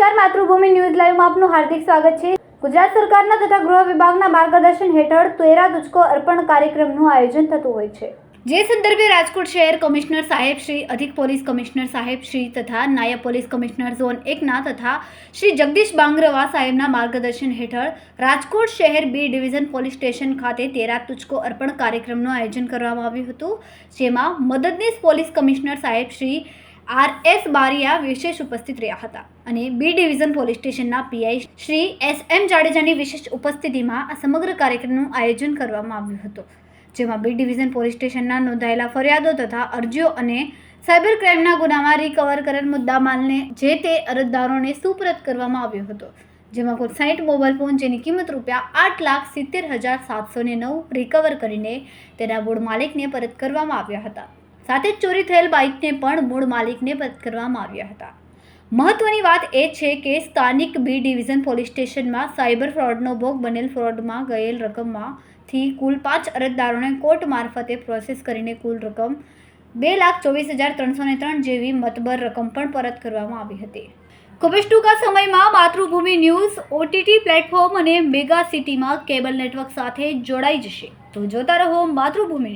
Mathrubhumi news લાઈવમાં આપનું હાર્દિક સ્વાગત છે. ગુજરાત સરકારના તથા ગૃહ વિભાગના માર્ગદર્શન હેઠળ તેરા તુચકો અર્પણ કાર્યક્રમનું આયોજન થતું હોય છે. જે સંદર્ભે રાજકોટ શહેર કમિશનર સાહેબ શ્રી, અધિક પોલીસ કમિશનર સાહેબ શ્રી તથા નાયબ પોલીસ કમિશનર ઝોન એકના તથા શ્રી જગદીશ બાંગરવા સાહેબના માર્ગદર્શન હેઠળ રાજકોટ શહેર બી ડિવિઝન પોલીસ સ્ટેશન ખાતે તેરા તુચકો અર્પણ કાર્યક્રમનું આયોજન કરવામાં આવ્યું હતું, જેમાં મદદનીશ પોલીસ કમિશનર સાહેબ શ્રી આર એસ બારિયા વિશેષ ઉપસ્થિત રહ્યા હતા અને બી ડિવિઝન પોલીસ સ્ટેશનના પીઆઈ શ્રી એસ એમ જાડેજાની વિશેષ ઉપસ્થિતિમાં આ સમગ્ર કાર્યક્રમનું આયોજન કરવામાં આવ્યું હતું, જેમાં બી ડિવિઝન પોલીસ સ્ટેશનના નોંધાયેલા ફરિયાદો તથા અરજીઓ અને સાયબર ક્રાઇમના ગુનામાં રિકવર કરેલ મુદ્દામાલને જે તે અરજદારોને સુપરત કરવામાં આવ્યો હતો, જેમાં કુલ સાઠ મોબાઈલ ફોન જેની કિંમત રૂપિયા આઠ લાખ સિત્તેર હજાર સાતસો ને નવ રિકવર કરીને તેના મૂળ માલિકને પરત કરવામાં આવ્યા હતા. સાથે જ ચોરી થયેલ બાઇકને પણ મૂળ માલિકને પરત કરવામાં આવ્યા હતા. મહત્વની વાત એ છે કે સ્થાનિક બી ડિવિઝન પોલીસ સ્ટેશનમાં સાયબર ફ્રોડનો ભોગ બનેલ ફ્રોડમાં ગયેલ રકમમાંથી કુલ પાંચ અરજદારોને કોર્ટ મારફતે પ્રોસેસ કરીને કુલ રકમ બે લાખ ચોવીસ હજાર ત્રણસો ને ત્રણ જેવી મતબર રકમ પણ પરત કરવામાં આવી હતી. ખૂબ ટૂંકા સમયમાં માતૃભૂમિ ન્યૂઝ ઓટીટી પ્લેટફોર્મ અને મેગા સિટીમાં કેબલ નેટવર્ક સાથે જોડાઈ જશે. તો જોતા રહો માતૃભૂમિ